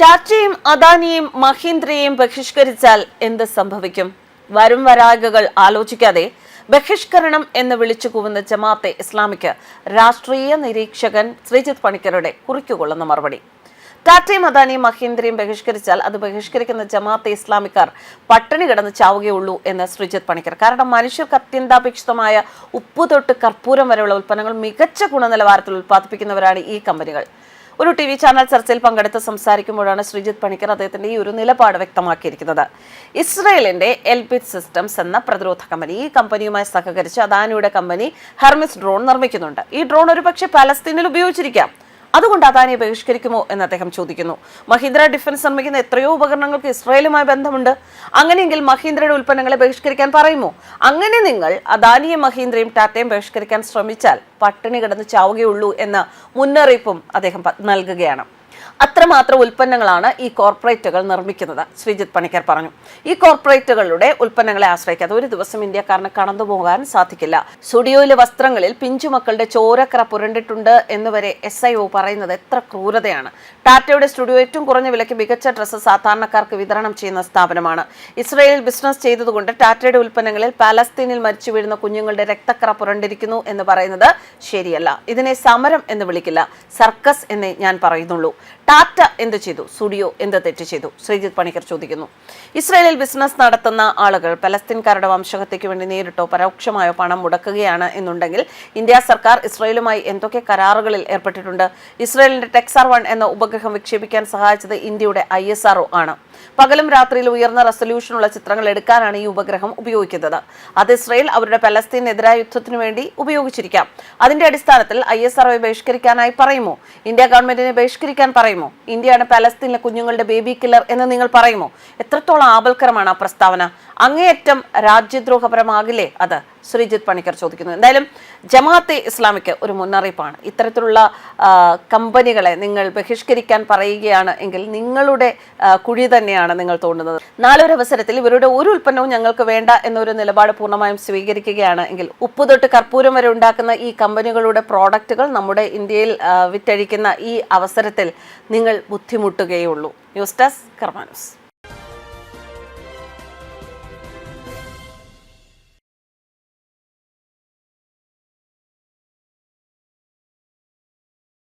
ടാറ്റയും അദാനിയും മഹീന്ദ്രയും ബഹിഷ്കരിച്ചാൽ എന്ത് സംഭവിക്കും? വരും വരായകകൾ ആലോചിക്കാതെ ബഹിഷ്കരണം എന്ന് വിളിച്ചു കൂവുന്ന ജമാഅത്തെ ഇസ്ലാമിക്ക് രാഷ്ട്രീയ നിരീക്ഷകൻ ശ്രീജിത് പണിക്കരുടെ കുറിക്കുകൊള്ളുന്ന മറുപടി. ടാറ്റയും അദാനിയും മഹീന്ദ്രയും ബഹിഷ്കരിച്ചാൽ അത് ബഹിഷ്കരിക്കുന്ന ജമാഅത്തെ ഇസ്ലാമിക്കാർ പട്ടിണി കിടന്ന് ചാവുകയുള്ളൂ എന്ന് ശ്രീജിത് പണിക്കർ. കാരണം മനുഷ്യർക്ക് അത്യന്താപേക്ഷിതമായ ഉപ്പ് തൊട്ട് കർപ്പൂരം വരെയുള്ള ഉൽപ്പന്നങ്ങൾ മികച്ച ഗുണനിലവാരത്തിൽ ഉൽപ്പാദിപ്പിക്കുന്നവരാണ് ഈ കമ്പനികൾ. ഒരു ടി വി ചാനൽ ചർച്ചയിൽ പങ്കെടുത്ത് സംസാരിക്കുമ്പോഴാണ് ശ്രീജിത്ത് പണിക്കർ അദ്ദേഹത്തിന്റെ ഈ ഒരു നിലപാട് വ്യക്തമാക്കിയിരിക്കുന്നത്. ഇസ്രയേലിന്റെ എൽബിറ്റ് സിസ്റ്റംസ് എന്ന പ്രതിരോധ കമ്പനി ഈ കമ്പനിയുമായി സഹകരിച്ച് അദാനിയുടെ കമ്പനി ഹെർമിസ് ഡ്രോൺ നിർമ്മിക്കുന്നുണ്ട്. ഈ ഡ്രോൺ ഒരുപക്ഷെ പലസ്തീനിൽ ഉപയോഗിച്ചിരിക്കാം. അതുകൊണ്ട് അദാനിയെ ബഹിഷ്കരിക്കുമോ എന്ന് അദ്ദേഹം ചോദിക്കുന്നു. മഹീന്ദ്ര ഡിഫൻസ് നിർമ്മിക്കുന്ന എത്രയോ ഉപകരണങ്ങൾക്ക് ഇസ്രായേലുമായി ബന്ധമുണ്ട്. അങ്ങനെയെങ്കിൽ മഹീന്ദ്രയുടെ ഉൽപ്പന്നങ്ങളെ ബഹിഷ്കരിക്കാൻ പറയുമോ? അങ്ങനെ നിങ്ങൾ അദാനിയും മഹീന്ദ്രയും ടാറ്റയും ബഹിഷ്കരിക്കാൻ ശ്രമിച്ചാൽ പട്ടിണി കിടന്ന് ചാവുകയുള്ളൂ എന്ന മുന്നറിയിപ്പും അദ്ദേഹം നൽകുകയാണ്. അത്രമാത്രം ഉൽപ്പന്നങ്ങളാണ് ഈ കോർപ്പറേറ്റുകൾ നിർമ്മിക്കുന്നത്. ശ്രീജിത്ത് പണിക്കർ പറഞ്ഞു. ഈ കോർപ്പറേറ്റുകളുടെ ഉൽപ്പന്നങ്ങളെ ആശ്രയിക്കാതെ ഒരു ദിവസം ഇന്ത്യക്കാരന് കടന്നു പോകാൻ സാധിക്കില്ല. സ്റ്റുഡിയോയിലെ വസ്ത്രങ്ങളിൽ പിഞ്ചുമക്കളുടെ ചോരക്കറ പുരണ്ടിട്ടുണ്ട് എന്ന് വരെ എസ് ഐ ഒ പറയുന്നത് എത്ര ക്രൂരതയാണ്. ടാറ്റയുടെ സ്റ്റുഡിയോ ഏറ്റവും കുറഞ്ഞ വിലയ്ക്ക് മികച്ച ഡ്രസ്സ് സാധാരണക്കാർക്ക് വിതരണം ചെയ്യുന്ന സ്ഥാപനമാണ്. ഇസ്രയേലിൽ ബിസിനസ് ചെയ്തതുകൊണ്ട് ടാറ്റയുടെ ഉൽപ്പന്നങ്ങളിൽ പാലസ്തീനിൽ മരിച്ചു വീഴുന്ന കുഞ്ഞുങ്ങളുടെ രക്തക്കറ പുരണ്ടിരിക്കുന്നു എന്ന് പറയുന്നത് ശരിയല്ല. ഇതിനെ സമരം എന്ന് വിളിക്കില്ല. സർക്കസ് എന്നേ ഞാൻ പറയുന്നുള്ളൂ. ടാറ്റ എന്ത് ചെയ്തു? സ്റ്റുഡിയോ എന്ത് തെറ്റ് ചെയ്തു? ശ്രീജിത്ത് പണിക്കർ ചോദിക്കുന്നു. ഇസ്രായേലിൽ ബിസിനസ് നടത്തുന്ന ആളുകൾ പലസ്തീൻകാരുടെ വംശഹത്യയ്ക്ക് വേണ്ടി നേരിട്ടോ പരോക്ഷമായോ പണം മുടക്കുകയാണ് എന്നുണ്ടെങ്കിൽ ഇന്ത്യ സർക്കാർ ഇസ്രായേലുമായി എന്തൊക്കെ കരാറുകളിൽ ഏർപ്പെട്ടിട്ടുണ്ട്? ഇസ്രായേലിന്റെ ടെക്സാർ വൺ എന്ന ഉപഗ്രഹം വിക്ഷേപിക്കാൻ സഹായിച്ചത് ഇന്ത്യയുടെ ഐ എസ് ആർഒ ആണ്. പകലും രാത്രിയിൽ ഉയർന്ന റെസൊല്യൂഷനുള്ള ചിത്രങ്ങൾ എടുക്കാനാണ് ഈ ഉപഗ്രഹം ഉപയോഗിക്കുന്നത്. അത് ഇസ്രായേൽ അവരുടെ പലസ്തീനെതിരായ യുദ്ധത്തിനു വേണ്ടി ഉപയോഗിച്ചിരിക്കാം. അതിന്റെ അടിസ്ഥാനത്തിൽ ഐ എസ് ആർഒയെ ബഹിഷ്കരിക്കാനായി പറയുമോ? ഇന്ത്യ ഗവൺമെന്റിനെ ബഹിഷ്കരിക്കാൻ പറയുമോ? ഇന്ത്യയാണ് പലസ്തീനിലെ കുഞ്ഞുങ്ങളുടെ ബേബി കില്ലർ എന്ന് നിങ്ങൾ പറയുമോ? എത്രത്തോളം ആപൽക്കരമാണ് ആ പ്രസ്താവന? അങ്ങേയറ്റം രാജ്യദ്രോഹപരമാകില്ലേ അത്? ശ്രീജിത്ത് പണിക്കർ ചോദിക്കുന്നത് എന്തായാലും ജമാഅത്തെ ഇസ്ലാമിക്ക് ഒരു മുന്നറിയിപ്പാണ്. ഇത്തരത്തിലുള്ള കമ്പനികളെ നിങ്ങൾ ബഹിഷ്കരിക്കാൻ പറയുകയാണ് എങ്കിൽ നിങ്ങളുടെ കുഴി തന്നെയാണ് നിങ്ങൾ തോന്നുന്നത് നാലൊരു അവസരത്തിൽ ഇവരുടെ ഒരു ഉൽപ്പന്നവും ഞങ്ങൾക്ക് വേണ്ട എന്നൊരു നിലപാട് പൂർണമായും സ്വീകരിക്കുകയാണ് എങ്കിൽ ഉപ്പ് തൊട്ട് കർപ്പൂരം വരെ ഉണ്ടാക്കുന്ന ഈ കമ്പനികളുടെ പ്രോഡക്റ്റുകൾ നമ്മുടെ ഇന്ത്യയിൽ വിറ്റഴിക്കുന്ന ഈ അവസരത്തിൽ നിങ്ങൾ ബുദ്ധിമുട്ടുകയുള്ളൂ. News desk കർമാനൂസ്.